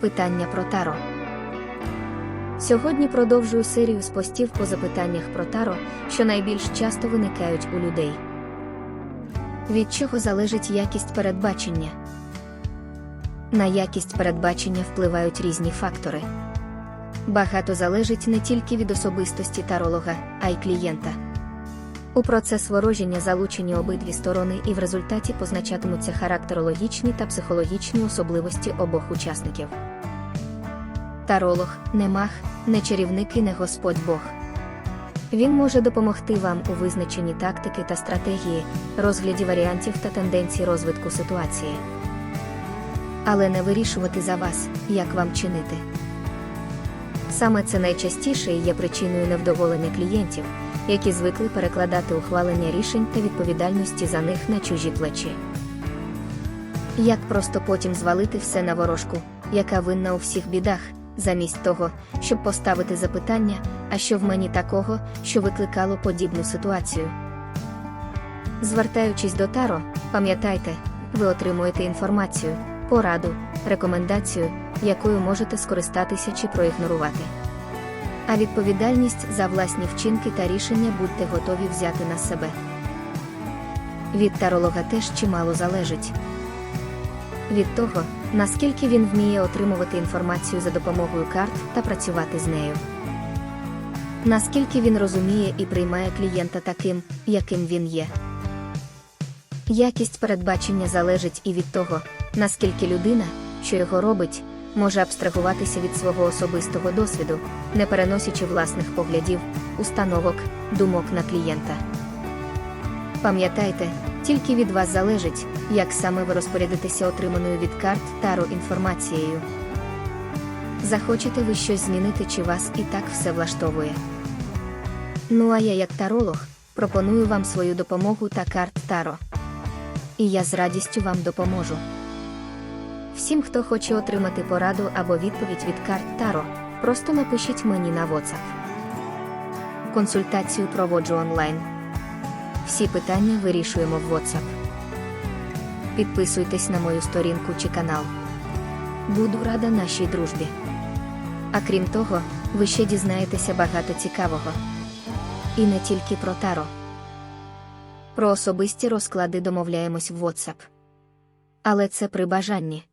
Питання про Таро. Сьогодні продовжую серію з постів по запитаннях про Таро, що найбільш часто виникають у людей. Від чого залежить якість передбачення? На якість передбачення впливають різні фактори. Багато залежить не тільки від особистості таролога, а й клієнта. У процес ворожіння залучені обидві сторони і в результаті позначатимуться характерологічні та психологічні особливості обох учасників. Таролог не мах, не чарівник і не Господь Бог. Він може допомогти вам у визначенні тактики та стратегії, розгляді варіантів та тенденцій розвитку ситуації. Але не вирішувати за вас, як вам чинити. Саме це найчастіше і є причиною невдоволення клієнтів, які звикли перекладати ухвалення рішень та відповідальності за них на чужі плечі. Як просто потім звалити все на ворожку, яка винна у всіх бідах, замість того, щоб поставити запитання, а що в мені такого, що викликало подібну ситуацію. Звертаючись до Таро, пам'ятайте, ви отримуєте інформацію, пораду, рекомендацію, якою можете скористатися чи проігнорувати. А відповідальність за власні вчинки та рішення будьте готові взяти на себе. Від таролога теж чимало залежить. Від того, наскільки він вміє отримувати інформацію за допомогою карт та працювати з нею. Наскільки він розуміє і приймає клієнта таким, яким він є. Якість передбачення залежить і від того, наскільки людина, що його робить, може абстрагуватися від свого особистого досвіду, не переносячи власних поглядів, установок, думок на клієнта. Пам'ятайте, тільки від вас залежить, як саме ви розпорядитеся отриманою від карт Таро інформацією. Захочете ви щось змінити, чи вас і так все влаштовує. Ну а я, як таролог, пропоную вам свою допомогу та карт Таро. І я з радістю вам допоможу. Всім, хто хоче отримати пораду або відповідь від карт Таро, просто напишіть мені на WhatsApp. Консультацію проводжу онлайн. Всі питання вирішуємо в WhatsApp. Підписуйтесь на мою сторінку чи канал. Буду рада нашій дружбі. А крім того, ви ще дізнаєтеся багато цікавого. І не тільки про Таро. Про особисті розклади домовляємось в WhatsApp. Але це при бажанні.